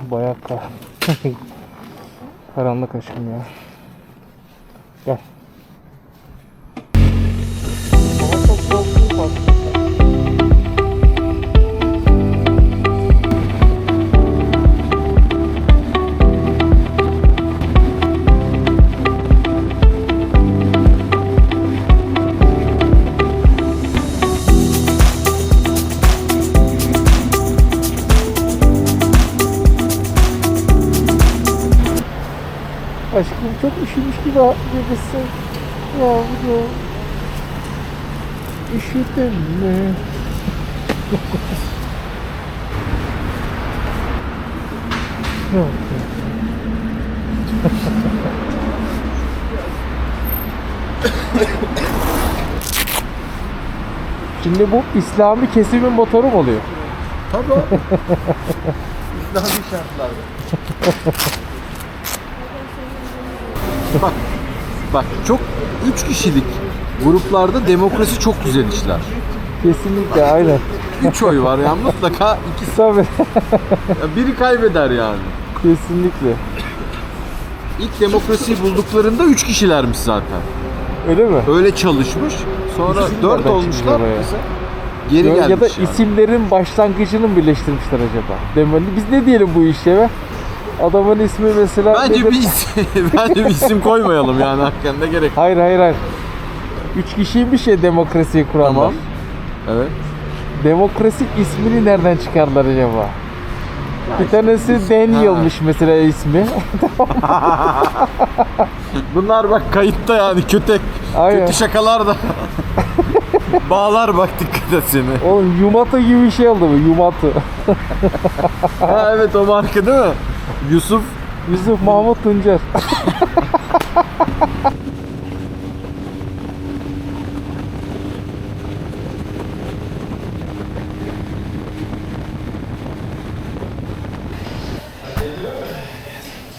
Bayağı kar. Karanlık aşkım ya. Gel. Gibi gibisin. Yavrum. Üşüdün mü? Yok. Şimdi bu İslami kesimin motoru mu oluyor? Tabii. İslami şartlarda. Bak çok üç kişilik gruplarda demokrasi çok güzel işler. Kesinlikle aynen. Üç oy var yani mutlaka ikisi Tabii. ya biri kaybeder yani. Kesinlikle. İlk demokrasiyi bulduklarında üç kişilermiş zaten. Öyle mi? Öyle çalışmış. Sonra İsim dört nereden olmuşlar. Geri ya, gelmiş ya da yani. isimlerin başlangıcını mı birleştirmişler acaba? Demeli. Biz ne diyelim bu işe be? Adamın ismi mesela... Bence nedir? bir isim, bence bir isim koymayalım yani hakikaten ne gerek. Hayır hayır hayır. Üç kişiymiş ya demokrasiyi kuranlar. Tamam. Evet. Demokrasi ismini nereden çıkardılar acaba? Bir tanesi Daniel'mış mesela ismi. Bunlar bak kayıtta yani kötü Aynen. kötü şakalar da bağlar bak dikkat et seni. Oğlum Yumata gibi bir şey oldu bu. Yumata. Ha evet o marka değil mi? Yusuf Yusuf Mahmut Tuncer.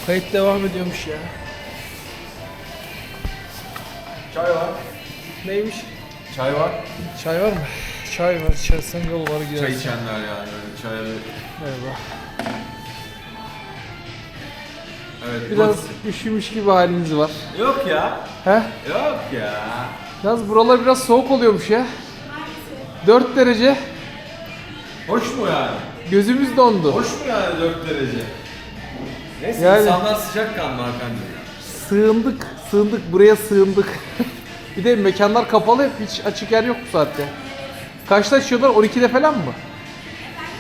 Kayıt devam ediyormuş ya. Çay var. Neymiş? Çay var. Çay var mı? Çay var, içersen yol var gidersin. Çay içenler yani çay. Merhaba. Evet. Biraz üşümüş gibi haliniz var. Yok ya. He? Yok ya. Yalnız buralar biraz soğuk oluyormuş ya. 4 derece. Hoş mu yani? Gözümüz dondu. Hoş mu yani 4 derece? Neyse Yani- insanlar sıcak kanlı Hakan'cığım. Sığındık, sığındık. Buraya sığındık. bir de mekanlar kapalı hiç açık yer yok bu saatte. Kaçta açıyorlar? 12'de falan mı?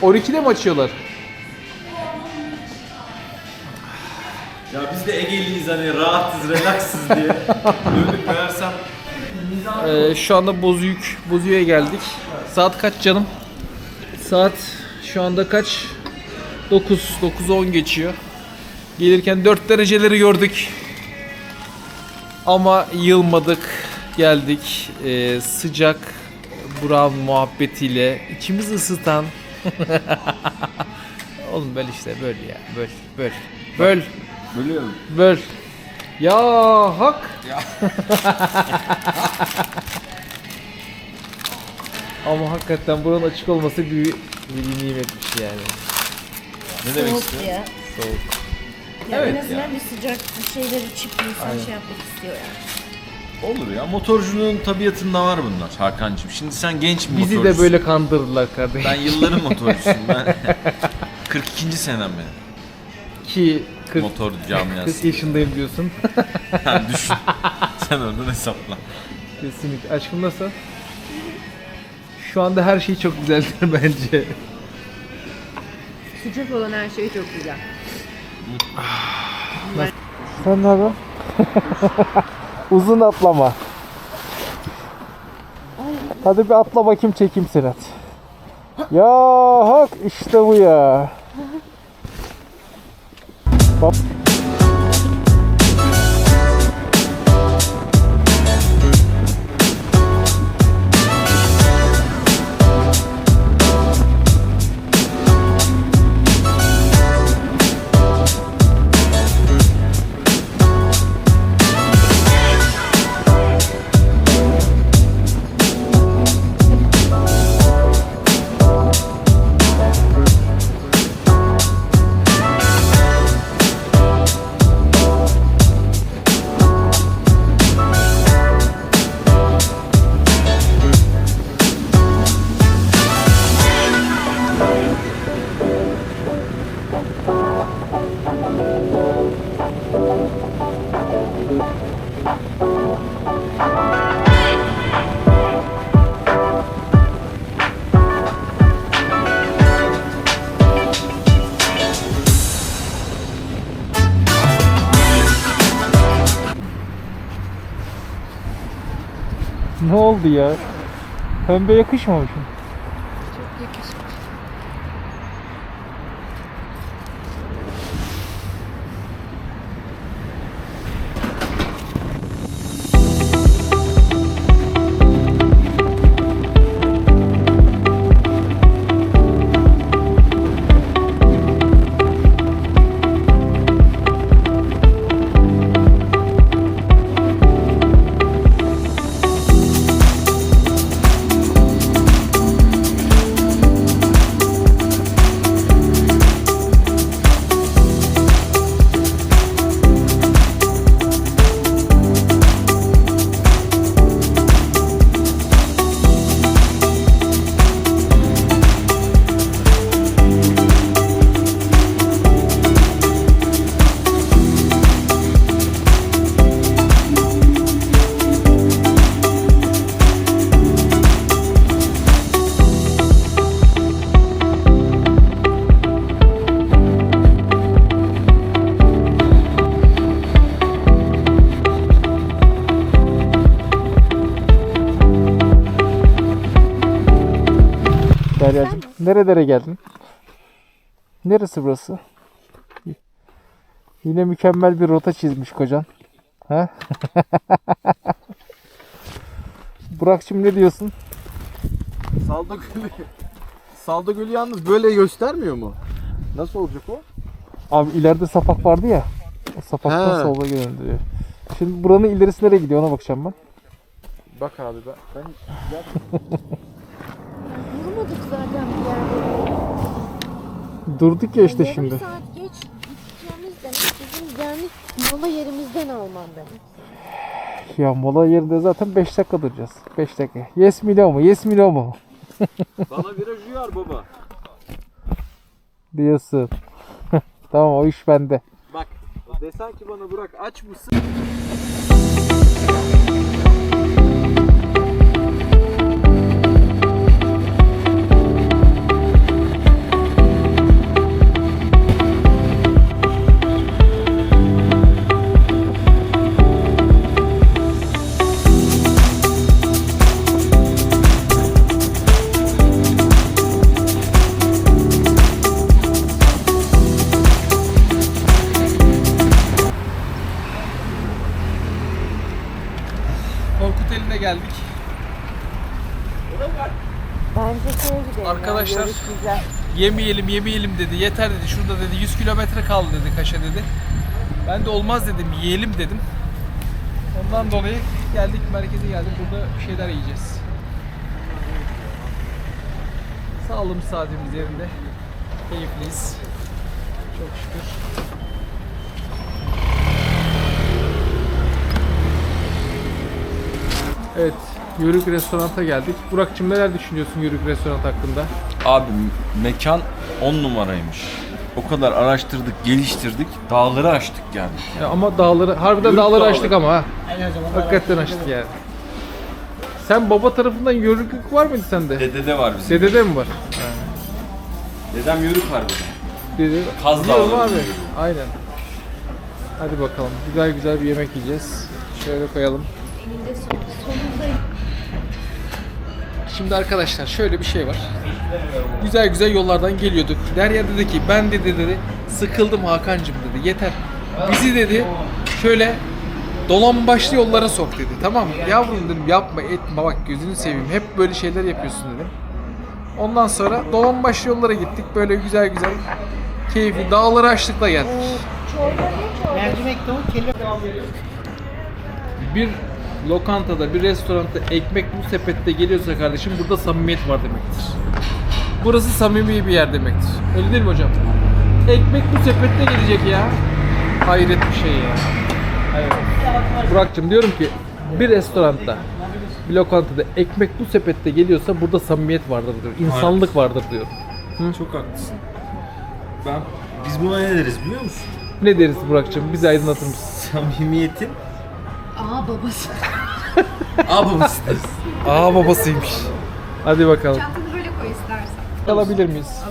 12'de mi açıyorlar? Ya biz de Ege'liyiz hani rahatız, relaksız diye. Dönüp meğersem Ee, şu anda Bozüyük, Bozüyük'e geldik. Saat kaç canım? Saat şu anda kaç? 9, 9-10 geçiyor. Gelirken 4 dereceleri gördük. Ama yılmadık. Geldik. Ee, sıcak Burak muhabbetiyle içimiz ısıtan Oğlum böyle işte böyle ya. Böl, böl. Böl, Bölüyorum. böl. Ya hak. Ama hakikaten buranın açık olması bir, bir nimetmiş yani. Ne demek Soğuk istiyorsun? ya. Soğuk. Ya Evet en azından bir sıcak bir şeyler içip insan şey yapmak istiyor yani. olur ya. Motorcunun tabiatında var bunlar Hakan'cığım. Şimdi sen genç bir Bizi de motorcusun. böyle kandırdılar kardeşim. Ben yılların motorcusuyum ben. 42. senem benim. Ki 40, Motor 40 camiası. yaşındayım diyorsun. Yani düşün. sen oradan hesapla. Kesinlikle. Aşkım nasıl? Şu anda her şey çok güzeldir bence. Sıcak olan her şey çok güzel. Sen ne haber? Uzun atlama. Hadi bir atla bakayım çekeyim seni. Ya hak işte bu ya. po. Ne oldu ya? Pembe yakışmamış mı? Nerelere geldin? Neresi burası? Yine mükemmel bir rota çizmiş kocan. Ha? Burak'cığım ne diyorsun? Salda Gölü. Salda Gölü yalnız böyle göstermiyor mu? Nasıl olacak o? Abi ileride sapak vardı ya. O sapaktan He. sola yönlendiriyor. Şimdi buranın ilerisi nereye gidiyor ona bakacağım ben. Bak abi ben, ben Durmadık zaten. Durduk ya işte Yarım şimdi. saat geç gideceğimiz demek bizim gelmiş mola yerimizden alman demek. Ya mola yerinde zaten 5 dakika duracağız. 5 dakika. Yes mi no mu? Yes mi no mu? Bana viraj uyar baba. Diyorsun. tamam o iş bende. bak desen ki bana bırak aç mısın? Güzel. Yemeyelim yemeyelim dedi. Yeter dedi. Şurada dedi 100 kilometre kaldı dedi Kaş'a dedi. Ben de olmaz dedim. Yiyelim dedim. Ondan dolayı geldik merkeze geldik. Burada bir şeyler yiyeceğiz. Sağlığımız saatimiz yerinde. Keyifliyiz. Çok şükür. Evet, Yörük Restorant'a geldik. Burak'cığım neler düşünüyorsun Yörük Restoran hakkında? Abi mekan 10 numaraymış. O kadar araştırdık, geliştirdik. Dağları aştık geldik. Ya ama dağları, harbiden Yörük dağları dağları. açtık ama ha. Hakikaten açtık yani. Sen baba tarafından yörüklük var mıydı sende? Dedede var bizim. Dedede mi var? Dedem yörük harbiden. Dede. Kaz Dağları abi. yörüğü. Aynen. Hadi bakalım. Güzel güzel bir yemek yiyeceğiz. Şöyle koyalım. Elinde son, sonunda Şimdi arkadaşlar şöyle bir şey var. Güzel güzel yollardan geliyorduk. Derya dedi ki ben dedi dedi sıkıldım Hakan'cım dedi yeter. Bizi dedi şöyle dolan başlı yollara sok dedi. Tamam mı? Yavrum dedim yapma etme bak gözünü seveyim. Hep böyle şeyler yapıyorsun dedim. Ondan sonra dolan başlı yollara gittik. Böyle güzel güzel keyifli dağları açtık da geldik. Bir lokantada, bir restoranda ekmek bu sepette geliyorsa kardeşim burada samimiyet var demektir. Burası samimi bir yer demektir. Öyle değil mi hocam? Ekmek bu sepette gelecek ya. Hayret bir şey ya. Evet. Burak'cığım diyorum ki bir restoranda, bir lokantada ekmek bu sepette geliyorsa burada samimiyet vardır diyor. İnsanlık vardır diyor. Çok haklısın. Ben biz buna ne deriz biliyor musun? Ne deriz Burak'cığım? Bizi aydınlatır mısın? Samimiyetin Aa babası. abamız deriz. Aa babasıymış. Hadi bakalım. Çantanı böyle koy istersen. Alabilir miyiz?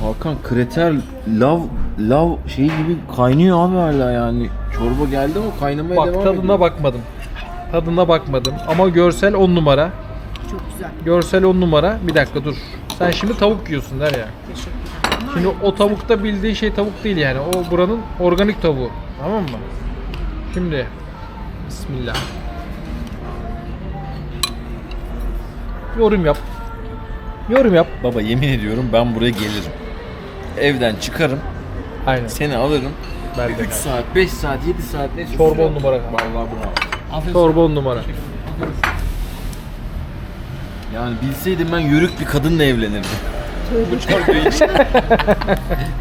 Hakan kreter lav lav şey gibi kaynıyor abi hala yani. Çorba geldi ama kaynamaya Bak devam tadına ediyor. bakmadım. Tadına bakmadım ama görsel 10 numara. Çok güzel. Görsel 10 numara. Bir dakika dur. Sen şimdi tavuk yiyorsun der ya. Teşekkürler. Şimdi o tavukta bildiğin şey tavuk değil yani. O buranın organik tavuğu. Tamam mı? Şimdi Bismillah. Yorum yap. Yorum yap. Baba yemin ediyorum ben buraya gelirim. Evden çıkarım, Aynen. seni alırım. Ben de. 3 saat, 5 saat, 7 saat ne Çorba on numara. Vallahi bravo. Çorba on numara. Yani bilseydim ben yörük bir kadınla evlenirdim. Bu çorbayı için.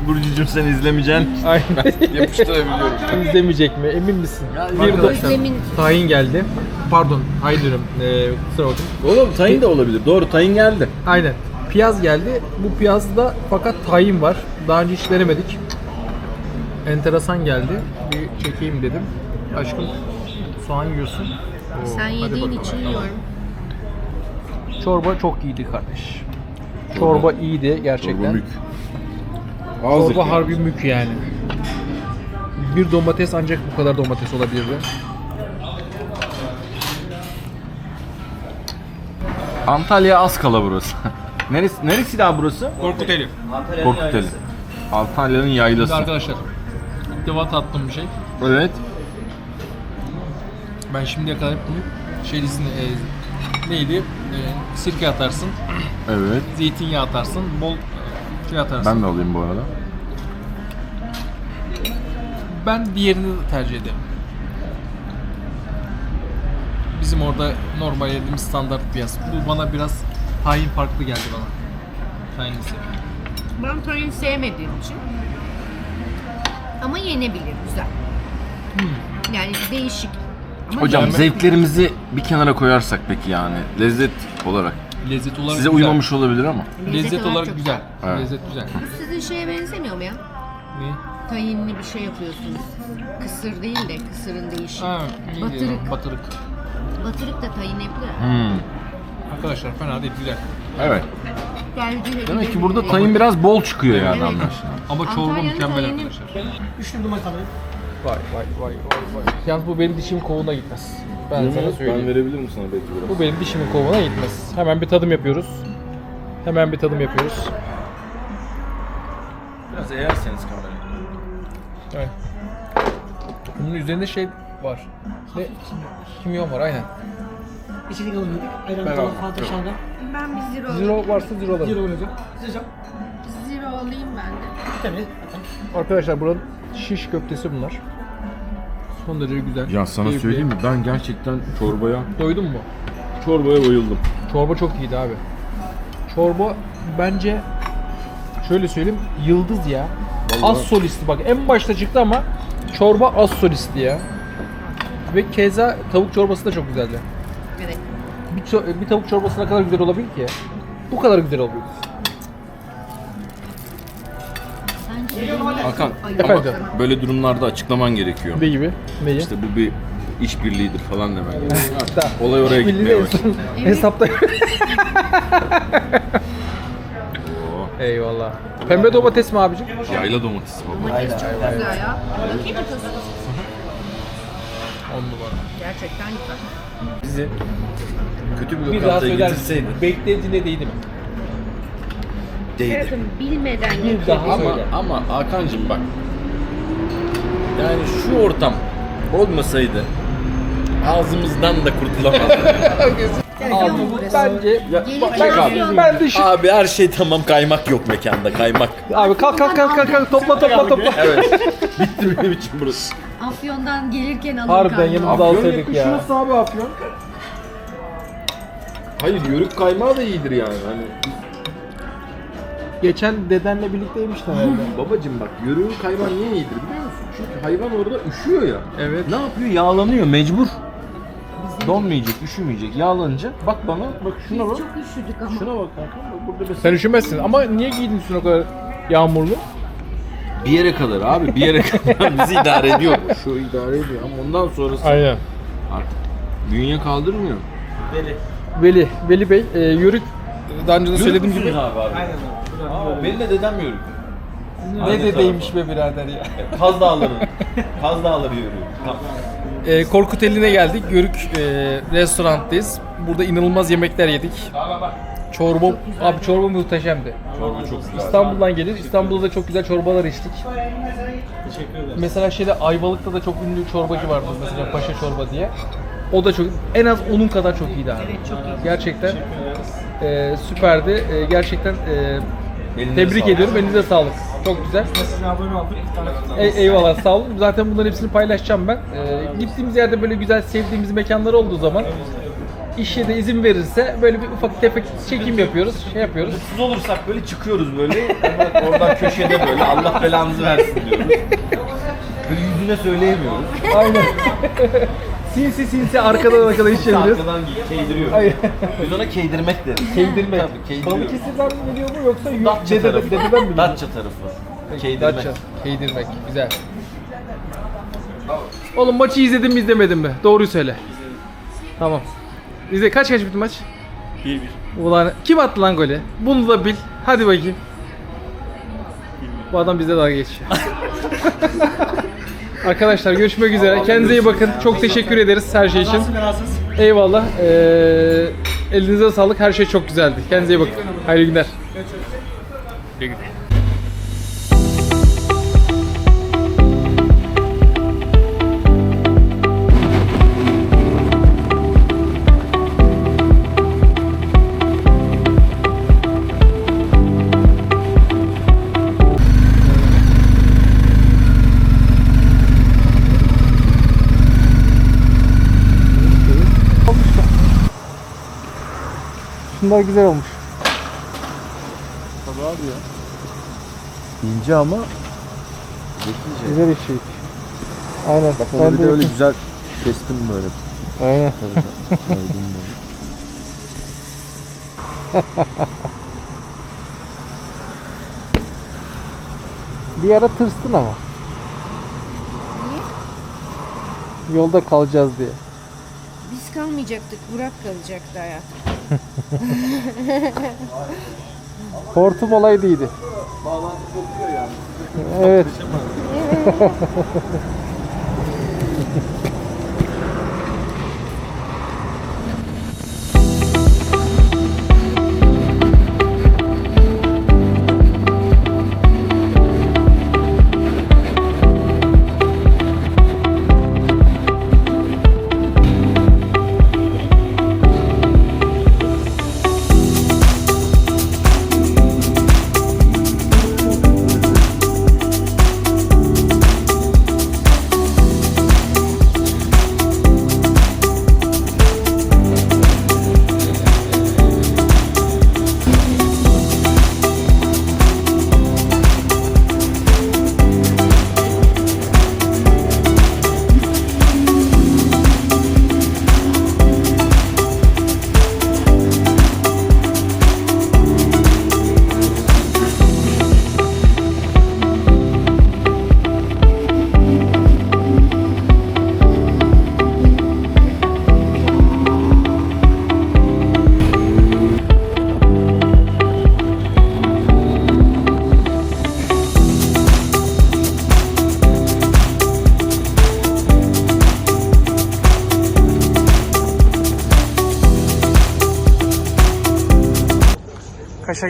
Burcucuğum sen izlemeyeceksin. Aynen. Yapıştırabiliyorum. İzlemeyecek mi? Emin misin? Bir de Özlemin tahin geldi. Pardon, hayır diyorum. Ee, kusura bakmayın. Oğlum tayin de olabilir. Doğru tayin geldi. Aynen. Piyaz geldi. Bu piyazda fakat tahin var. Daha önce hiç denemedik. Enteresan geldi. Bir çekeyim dedim. Aşkım soğan yiyorsun. Oo, sen hadi yediğin bakalım. için yiyorum. Çorba çok iyiydi kardeş. Çorba iyiydi gerçekten. Çorba mük. Çorba harbi mük yani. Bir domates ancak bu kadar domates olabilirdi. Antalya Askala burası. neresi neresi daha burası? Korkuteli. Korkuteli. Antalya'nın Şimdi yaylası. arkadaşlar ilk defa tattığım bir şey. Evet. Ben şimdiye kadar hep bunu şey dizisinde e, neydi? E, sirke atarsın, Evet. zeytinyağı atarsın, bol e, şey atarsın. Ben de alayım bu arada. Ben diğerini de tercih ederim. Bizim orada normal yediğimiz standart piyaz. Bu bana biraz tahin farklı geldi bana. Tahinlisi. Ben tayin sevmediğim için. Ama yenebilir, güzel. Yani değişik. Ama Hocam Yani- zevklerimizi bir kenara koyarsak peki yani lezzet olarak Lezzet olarak size güzel. uymamış olabilir ama. Lezzet, olarak çok güzel. Evet. Lezzet güzel. Bu sizin şeye benzemiyor mu ya? Ne? Tayinli bir şey yapıyorsunuz. Kısır değil de kısırın değişik. Ha, iyi Batırık. diyorum, Batırık. Batırık da tayin yapılır. Hmm. Arkadaşlar fena değil güzel. Evet. Tercih Demek ki burada tayin biraz bol çıkıyor yani Evet. anlaşılan. Ama çorba Antalya'nın mükemmel tayini- arkadaşlar. Vay vay vay vay vay. Yalnız bu benim dişimin kovuğuna gitmez. Ben sana söyleyeyim. verebilirim sana belki biraz. Bu benim dişimin kovuğuna gitmez. Hemen bir tadım yapıyoruz. Hemen bir tadım yapıyoruz. Biraz eğerseniz kamerayı. Evet. Bunun üzerinde şey var. Ne? Kimyon var aynen. İçecek alalım dedik. Ayran Ben tamam, şalgam. Ben bir zero, zero. Zero varsa zero alalım. Zero olacak. Sıcak. alayım ben de. Tabii. Arkadaşlar buranın şiş köftesi bunlar. Son derece güzel. Ya sana Keyifli. söyleyeyim mi? Ben gerçekten çorbaya Doydun mu? çorbaya bayıldım. Çorba çok iyiydi abi. Çorba bence şöyle söyleyeyim yıldız ya. Az solisti bak en başta çıktı ama çorba az solisti ya. Ve keza tavuk çorbası da çok güzeldi. Evet. Bir, ço- bir tavuk çorbası ne kadar güzel olabilir ki? Bu kadar güzel olabilir. Hakan Efendim? ama böyle durumlarda açıklaman gerekiyor. Ne gibi? Neyi? İşte bu bir işbirliğidir falan demen gerekiyor. Olay oraya Milli gitmeye. Hesapta. Eyvallah. Pembe domates mi abicim? Yayla domatesi baba. Domates çok güzel ya. Bakayım mı tadına? 10 numara. Gerçekten güzel. Bizi kötü bir lokantaya getirseydin. misin? Beklediğine değdi mi? Hayatım bilmeden Bir daha Ama söyle. ama Hakan'cığım bak. Yani şu ortam olmasaydı ağzımızdan da kurtulamazdık. Abi bence Ya, bak gelin abi. ben de şu Abi her şey tamam kaymak yok mekanda kaymak. abi kalk kalk kalk kalk, kalk topla topla topla. Evet. Bitti benim için burası. Afyon'dan gelirken alın Harbiden karnı. yanımızda alsaydık ya. Şurası abi Afyon. Hayır yörük kaymağı da iyidir yani. Hani Geçen dedenle birlikte yemiştin herhalde. babacım bak yörüğün kaymağı niye iyidir biliyor musun? Çünkü hayvan orada üşüyor ya. Evet. Ne yapıyor? Yağlanıyor mecbur. Donmayacak, üşümeyecek. Yağlanınca bak bana, bak şuna bak. Çok üşüdük ama. Şuna bak kanka. Bak burada mesela Sen üşümezsin ama niye giydin üstüne o kadar yağmurlu? bir yere kadar abi, bir yere kadar bizi idare ediyor. bu. Şu idare ediyor ama ondan sonrası Aynen. artık bünye kaldırmıyor. Veli, Veli Bey, e, Yörük daha önce de söylediğim gibi abi abi. Aynen abi. Benim de dedem yörük. Ne dedeymiş be birader ya. Kaz Dağları. Kaz Dağları yürüyor. Tamam. Ee, Korkut Elin'e geldik. Yörük e, restoranttayız. Burada inanılmaz yemekler yedik. Çorba, abi çorba muhteşemdi. Çorba çok güzel. İstanbul'dan gelir. İstanbul'da da çok güzel çorbalar içtik. Mesela şeyde Ayvalık'ta da çok ünlü çorbacı vardı mesela Paşa Çorba diye. O da çok en az onun kadar çok iyiydi abi. Gerçekten e, süperdi. E, gerçekten e, Elinize tebrik sağlık. ediyorum. Elinize sağlık. Çok güzel. abone olduk. Bir tane Ey- eyvallah sağ olun. Zaten bunların hepsini paylaşacağım ben. Ee, gittiğimiz yerde böyle güzel sevdiğimiz mekanlar olduğu zaman işe de izin verirse böyle bir ufak tefek çekim yapıyoruz, şey yapıyoruz. Mutsuz olursak böyle çıkıyoruz böyle. Hemen oradan köşede böyle Allah belanızı versin diyoruz. Böyle yüzüne söyleyemiyoruz. Aynen. Sinsi sinsi arkadan arkadan iş çeviriyoruz. Arkadan keydiriyor. Ay. Biz ona keydirmek deriz. Keydirmek. Tabii, keydiriyor. Balıkesir'den mi geliyor mu yoksa yu- Datça dede, tarafı. dededen mi geliyor? Datça tarafı. Keydirmek. Datça. Keydirmek. Güzel. Oğlum maçı izledin mi izlemedin mi? Doğruyu söyle. Tamam. İzle kaç kaç bitti maç? 1-1. Ulan kim attı lan golü? Bunu da bil. Hadi bakayım. Bu adam bizde dalga geçiyor. Arkadaşlar görüşmek üzere. Kendinize iyi bakın. Çok teşekkür ederiz her şey için. Eyvallah. Ee, elinize sağlık. Her şey çok güzeldi. Kendinize iyi bakın. Hayırlı günler. Güle güle. Şunlar güzel olmuş. Tabii abi ya. İnce ama zekice. Güzel işçilik. Aynen. Bak Ben onu bir de öyle güzel kestim böyle. Aynen. Koydum böyle. Bir ara tırstın ama. Yolda kalacağız diye. Biz kalmayacaktık, Burak kalacaktı hayat. Hortum olaydı iyiydi. Evet.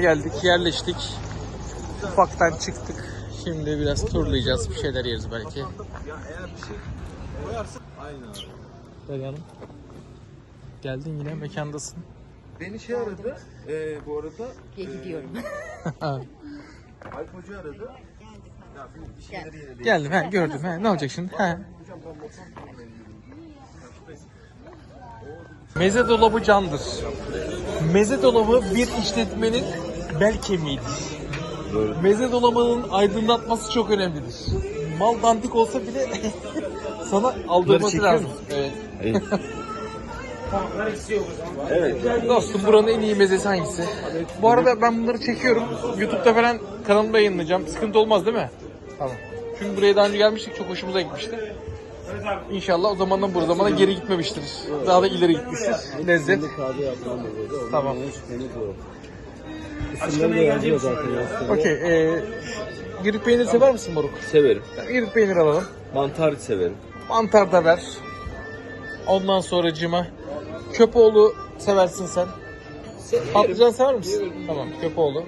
Geldik, yerleştik. Ufaktan çıktık. Şimdi biraz turlayacağız, bir şeyler yeriz belki. Derya Hanım. Geldin yine mekandasın. Beni şey aradı. Ee, bu arada Gidiyorum. Alp Hoca aradı. Ya bir, bir şeyleri yenileyelim. Geldim, he, gördüm. He, ne olacak şimdi? He. Meze dolabı candır. Meze dolabı bir işletmenin bel kemiğidir. Meze dolabının aydınlatması çok önemlidir. Mal dandik olsa bile sana aldırması lazım. Evet. Evet. Dostum buranın en iyi mezesi hangisi? Bu arada ben bunları çekiyorum. YouTube'da falan kanalımda yayınlayacağım. Sıkıntı olmaz değil mi? Tamam. Çünkü buraya daha önce gelmiştik. Çok hoşumuza gitmişti. İnşallah o zamandan bu zamana geri gitmemiştir. Daha da ileri gitmiştir. Lezzet. Tamam. Açıklamaya gelecek misin? Okey. e, girit peyniri sever misin moruk? Severim. Girit peynir alalım. Mantar severim. Mantar da ver. Ondan sonra cima. Köpoğlu seversin sen. Patlıcan sever misin? Tamam köpoğlu.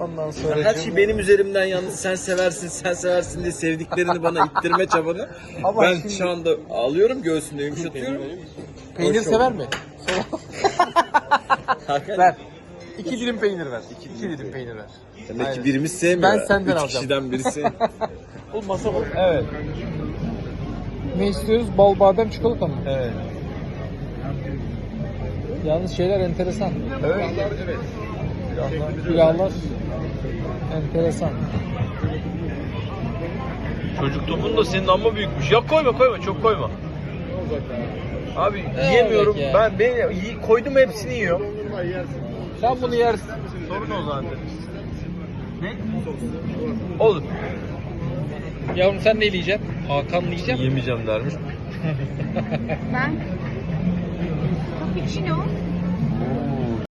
Ondan sonra Her şey benim üzerimden yalnız sen seversin sen seversin diye sevdiklerini bana ittirme çabanı. Ama ben şimdi- şu anda alıyorum göğsümde yumuşatıyorum. peynir sever mi? Hakan, Ver. İki dilim peynir ver. İki, dilim peynir ver. Demek Aynen. ki birimiz sevmiyor. Ben senden Üç alacağım. kişiden birisi. Oğlum masa bak. Evet. Ne istiyoruz? Bal badem çikolata mı? evet. Yalnız şeyler enteresan. Evet. Külahlar enteresan. Çocuk topun da senin amma büyükmüş. Ya koyma koyma çok koyma. Abi yiyemiyorum. olacak ya? Ben ben koydum hepsini yiyorum. Sen bunu yersin. Sorun o zaten. Ne? Olur. Yavrum sen ne yiyeceksin? Hakan ne yiyeceksin? Yemeyeceğim dermiş. Ben cappuccino